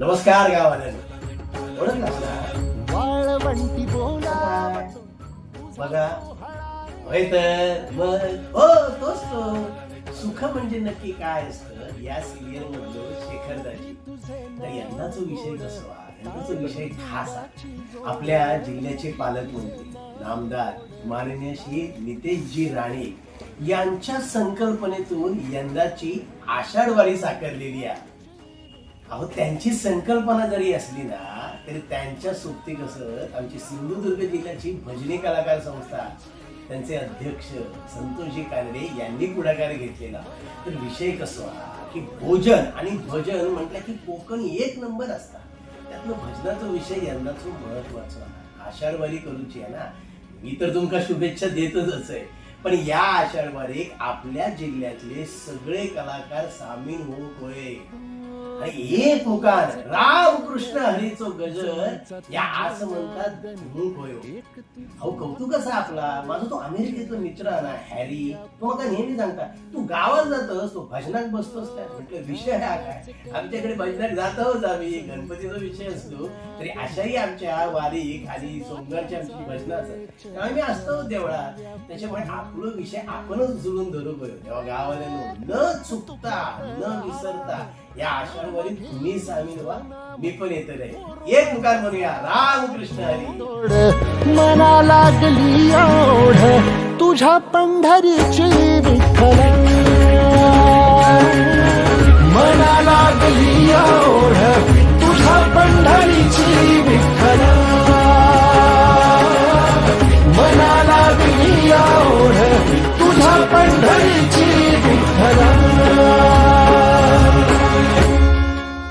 नमस्कार गावाला बघा होय तर मग हो तोच तो. सुख म्हणजे नक्की काय असतं? या सिरियल मधलं शेखरदाची तर यंदाचा विषय कसा यंदाचा विषय खास आपल्या जिल्ह्याचे पालकमंत्री नामदार माननीय श्री नितेशजी राणे यांच्या संकल्पनेतून यंदाची आषाढवारी साकारलेली आहे. अहो त्यांची संकल्पना जरी असली ना तरी त्यांच्या सोबती कसं आमची सिंधुदुर्ग जिल्ह्याची भजनी कलाकार संस्था त्यांचे अध्यक्ष संतोषजी कानडे यांनी पुढाकार घेतलेला. तर विषय कसा की भोजन आणि भजन म्हटलं की कोकण एक नंबर असतात. त्यातलं भजनाचा विषय यंदाच महत्त्वाचा आषाढवारी करूची आहे ना मी तर तुमका शुभेच्छा देतच आहे. पण या आषाढवारीक आपल्या जिल्ह्यातले सगळे कलाकार सामील होत होय आणि एक मुखार रामकृष्ण हरीचो गजर या असं म्हणतात धुळूक होय हो. अहो कौतुक कसा आपला. माझा तो अमेरिकेतला मित्र ना हॅरी तो मला नेहमी सांगता तू गावात जातोस तो भजनात बसतोस काय म्हटलं विषय हा काय? आमच्याकडे भजनात जातोच आम्ही. गणपतीचा विषय असतो. तरी अशाही आमच्या वारी खाली सोमवारची आमची भजनं असतात आम्ही असतो देवळात. त्याच्यामुळे आपलं विषय आपणच जुळून धरू पाहिजे तेव्हा गावाला न चुकता न विसरता या आशांवरील तुम्ही सामील व्हा. मी पण येत रे एक मुखार म्हणूया रामकृष्ण हरी. मना लागली तुझ्या पंढरीची विठ्ठल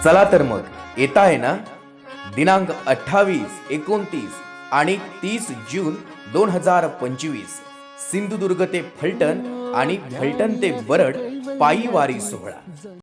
चला तर मग येत आहे ना? दिनांक अठ्ठावीस एकोणतीस आणि तीस जून दोन हजार पंचवीस. सिंधुदुर्ग ते फलटण आणि फलटण ते बरड पायी वारी सोहळा.